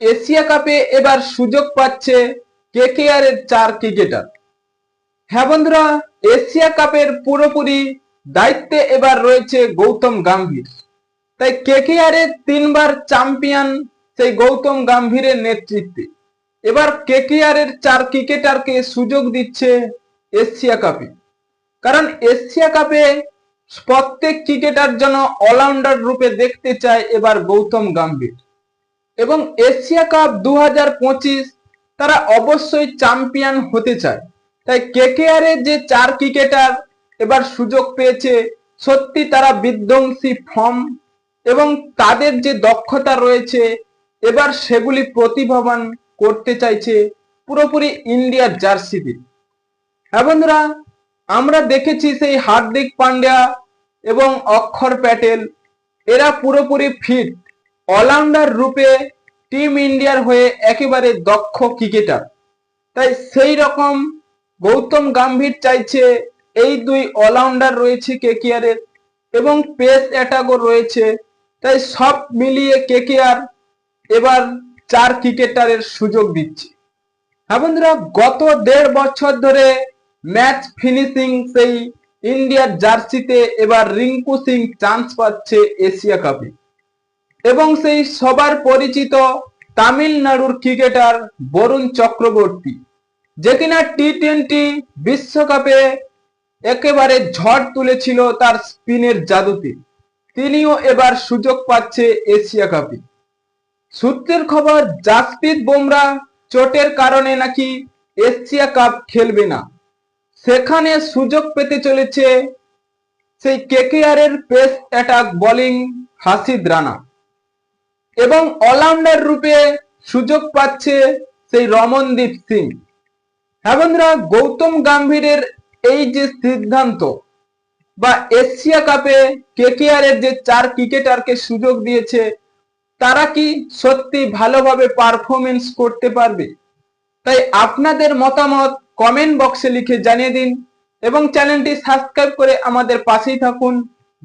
Asia কাপে এবার সুযোগ পাচ্ছে কেকেআর এর চার ক্রিকেটার হ্যাঁ বন্ধুরা, এশিয়া কাপের পুরোপুরি দায়িত্বে এবার রয়েছে গৌতম গাম্ভীর। তাই কেকেআর এর তিনবার চ্যাম্পিয়ন সেই গৌতম গাম্ভীরের নেতৃত্বে। এবার কেকেআর এর চার ক্রিকেটারকে সুযোগ দিচ্ছে এশিয়া কাপে। কারণ এশিয়া কাপে প্রত্যেক ক্রিকেটার যেন অলরাউন্ডার রূপে দেখতে চায় এবার গৌতম গাম্ভীর। এবং এশিয়া কাপ দু হাজার পঁচিশ তারা অবশ্যই চ্যাম্পিয়ন হতে চায়। তাই কেকেআর যে চার ক্রিকেটার এবার সুযোগ পেয়েছে, সত্যি তারা বিধ্বংসী ফর্ম এবং তাদের যে দক্ষতা রয়েছে, এবার সেগুলি প্রতিভাবান করতে চাইছে পুরোপুরি ইন্ডিয়ার জার্সিতে। হ্যাঁ বন্ধুরা, আমরা দেখেছি সেই হার্দিক পান্ডিয়া এবং অক্ষর প্যাটেল, এরা পুরোপুরি ফিট অলরাউন্ডার রূপে টিম ইন্ডিয়ার হয়ে একেবারে দক্ষ ক্রিকেটার। তাই সেই রকম গৌতম গাম্ভীর চাইছে এই দুই অলরাউন্ডার রয়েছে কেকেআরের এবং পেস অ্যাটাকও রয়েছে। তাই সব মিলিয়ে কেকেআর এবার চার ক্রিকেটারের সুযোগ দিচ্ছে। হ্যাঁ বন্ধুরা, গত দেড় বছর ধরে ম্যাচ ফিনিশিং সেই ইন্ডিয়ার জার্সিতে এবার রিঙ্কু সিং চান্স পাচ্ছে এশিয়া কাপে। এবং সেই সবার পরিচিত তামিলনাড়ুর ক্রিকেটার বরুণ চক্রবর্তী, যে কিনা টি টোয়েন্টি বিশ্বকাপে একেবারে ঝড় তুলেছিল তার স্পিনের জাদুতে। তিনিও এবার সুযোগ পাচ্ছে এশিয়া কাপে। সূত্রের খবর, জাসপ্রীত বুমরা চোটের কারণে নাকি এশিয়া কাপ খেলবে না। সেখানে সুযোগ পেতে চলেছে সেই কেকেআর এর pace attack bowling Harshit Rana. এবং অলরাউন্ডার রূপে সুযোগ পাচ্ছে সেই রমনদীপ সিং। হ্যাঁ বন্ধুরা, গৌতম গাম্ভীরের এই যে সিদ্ধান্ত বা এশিয়া কাপে কেকেআর এর যে চার ক্রিকেটারকে সুযোগ দিয়েছে, তারা কি সত্যি ভালোভাবে পারফরমেন্স করতে পারবে? তাই আপনাদের মতামত কমেন্ট বক্সে লিখে জানিয়ে দিন এবং চ্যানেলটি সাবস্ক্রাইব করে আমাদের পাশেই থাকুন।